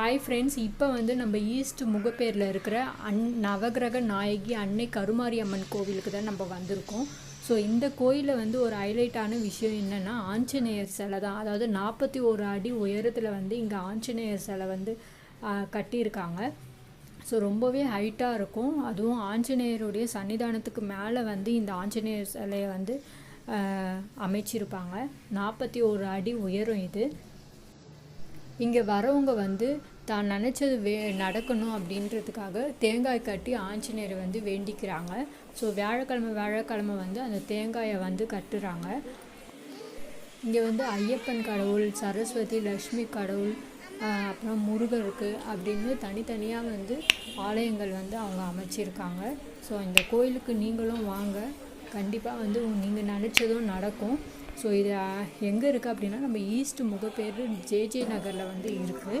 Hi friends இப்போ வந்து நம்ம ஈஸ்ட் முகப்பேரில் இருக்கிற அன் நவகிரக நாயகி அன்னை கருமாரி அம்மன் கோவிலுக்கு தான் நம்ம வந்திருக்கோம். ஸோ இந்த கோயிலில் வந்து ஒரு ஹைலைட்டான விஷயம் என்னென்னா ஆஞ்சநேயர் சிலை தான். அதாவது நாற்பத்தி ஒரு அடி உயரத்தில் வந்து இங்கே ஆஞ்சநேயர் சிலை வந்து கட்டியிருக்காங்க. ஸோ ரொம்பவே ஹைட்டாக இருக்கும். அதுவும் ஆஞ்சநேயருடைய சன்னிதானத்துக்கு மேலே வந்து இந்த ஆஞ்சநேயர் சிலையை வந்து அமைச்சிருப்பாங்க. நாற்பத்தி ஒரு அடி உயரம் இது. இங்கே வரவங்க வந்து தான் நினச்சது வே நடக்கணும் அப்படின்றதுக்காக தேங்காய் கட்டி ஆஞ்சநேயரை வந்து வேண்டிக்கிறாங்க. ஸோ வியாழக்கிழமை வியாழக்கிழமை வந்து அந்த தேங்காயை வந்து கட்டுறாங்க. இங்கே வந்து ஐயப்பன் கடவுள் சரஸ்வதி லக்ஷ்மி கடவுள் அப்புறம் முருகருக்கு அப்படின்னு தனித்தனியாக வந்து ஆலயங்கள் வந்து அவங்க அமைச்சிருக்காங்க. ஸோ இந்த கோயிலுக்கு நீங்களும் வாங்க. கண்டிப்பாக வந்து நீங்கள் நினச்சதும் நடக்கும். ஸோ இது எங்கே இருக்குது அப்படின்னா நம்ம ஈஸ்ட் முகப்பேர் ஜேஜே நகரில் வந்து இருக்குது